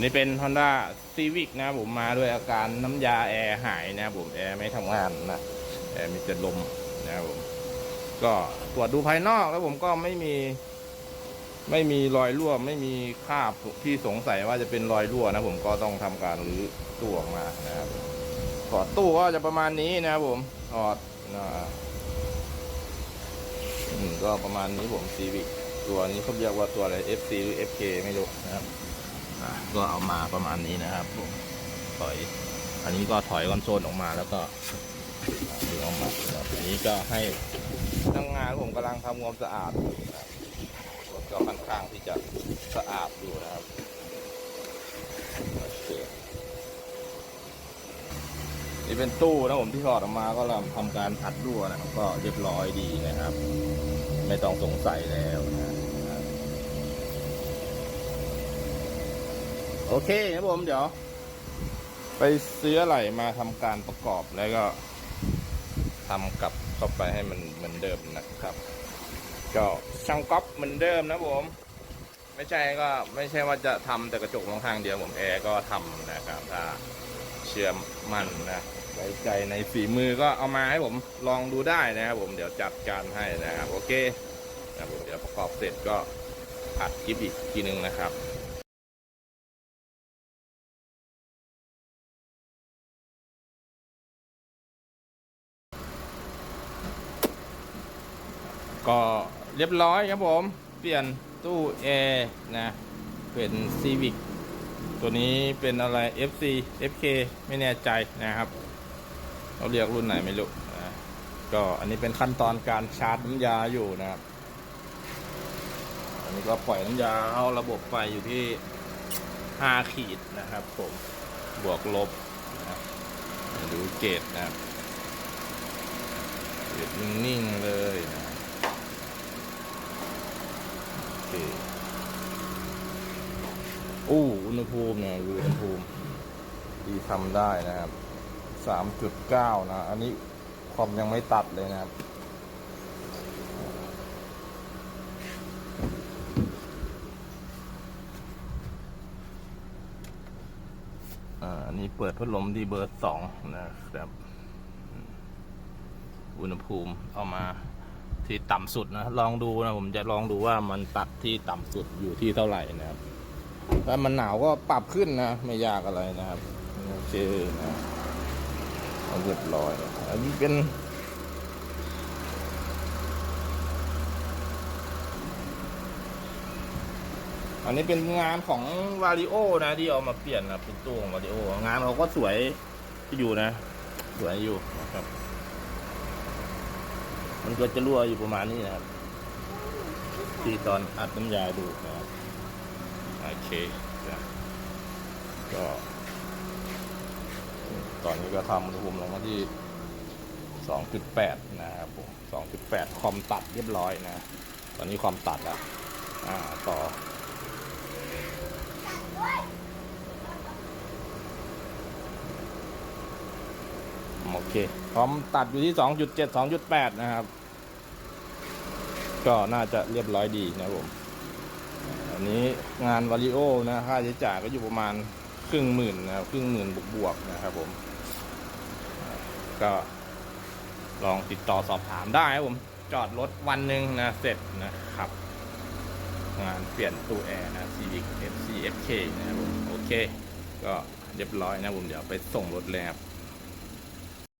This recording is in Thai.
นนี้เป็น Honda Civic นะครับผมมาด้วยอาการน้ำยาแอร์หายนะครับผมแอร์ไม่ทำงานนะแอร์มีแต่ลมนะครับผม ก็ตรวจดูภายนอกแล้วผมก็ไม่มี ไม่มีรอยรั่วไม่มีคราบที่สงสัยว่าจะเป็นรอยรั่วนะผมก็ต้องทำการรื้อตู้ออกมานะครับถอดตู้ก็จะประมาณนี้นะครับผมถอดนะก็ประมาณนี้ผม Civic ตัวนี้เขาเรียกว่าตัวอะไร FC หรือ FK ไม่รู้นะครับ อะก็เอามาประมาณนี้นะครับผมถอย อันนี้ก็ถอยคอนโซลออกมาแล้วก็ดึงออกมาแล้วอันนี้ก็ให้ทำงงานผมกำลังทำความสะอาดอยู่นะครับก็ค่อนข้างที่จะสะอาดอยู่นะครับโอเคนี่เป็นตู้นะผมที่ถอดออกมาก็เราทำการอัดรั่วนะครับก็เรียบร้อยดีนะครับ ไม่ต้องสงสัยแล้วนะครับ โอเคครับผมเดี๋ยว ไปซื้ออะไรมาทำการประกอบแล้วก็ทำกลับเข้าไปให้มันเหมือนเดิมนะครับ ก็ช่างก๊อปเหมือนเดิมนะผม ไม่ใช่ก็ไม่ใช่ว่าจะทำแต่กระจกมองทางเดียวผมแอร์ก็ทำนะครับถ้าเชื่อมั่นนะไว้ใจในฝีมือก็เอามาให้ผมลองดูได้นะครับผมเดี๋ยวจัดการให้นะครับโอเคนะผมเดี๋ยวประกอบเสร็จก็อัดคลิปอีกทีนึงนะครับ ก็เรียบร้อยครับผม เปลี่ยนตู้แอร์นะ เป็นซีวิ c ตัวนี้เป็นอะไร FC FK ไม่แน่ใจนะครับ เราเรียกรุ่นไหนไม่รู้นะก็อันนี้เป็นขั้นตอนการชาร์จน้ำยาอยู่นะครับ อันนี้ก็ปล่อยน้ำยาเข้าระบบไฟอยู่ที่ 5 ขีดนะครับผมบวกลบนะดูเกตนะครับเกตนิ่ง ๆ เลยนะ โอเคอู้อุณหภูมิเนี่ยดูอุณหภูมิที่ทำได้นะครับสามจุดเก้านะ อันนี้คอมยังไม่ตัดเลยนะครับอันนี้เปิดพัดลมที่เบอร์สองนะครับ อุณหภูมิเอามา ที่ต่ำสุดนะลองดูนะผมจะลองดูว่ามันตัดที่ต่ำสุดอยู่ที่เท่าไหร่นะครับถ้ามันหนาวก็ปรับขึ้นนะ ไม่ยากอะไรนะครับโอเคนะเรียบร้อยอันนี้เป็นอันนี้เป็นงานของวาริโอนะที่เอามาเปลี่ยนนะเป็นตู้ของวาริโองานเขาก็สวยอยู่นะ สวยอยู่นะครับ มันก็จะรั่วอยู่ประมาณนี้นะครับที่ตอนอัดน้ำยาดูนะครับโอเคนะก็ตอนนี้ก็ทำอุณหภูมิลงมาที่ 2.8 นะครับผม2.8 คอมตัดเรียบร้อยนะ ตอนนี้คอมตัดแล้ว อ่า ต่อ โอเคคอมตัดอยู่ที่ 2.7 2.8 นะครับ ก็น่าจะเรียบร้อยดีนะครับผมอันนี้งานวาริโอนะค่าใช้จ่ายก็อยู่ประมาณครึ่งหมื่นนะครับครึ่งหมื่นบวกๆนะครับผม ก็ลองติดต่อสอบถามได้ครับผม จอดรถวันหนึ่งนะเสร็จนะครับ งานเปลี่ยนตู้แอร์นะ Civic FC FK นะครับผม โอเค ก็เรียบร้อยนะผม เดี๋ยวไปส่งรถเลยครับ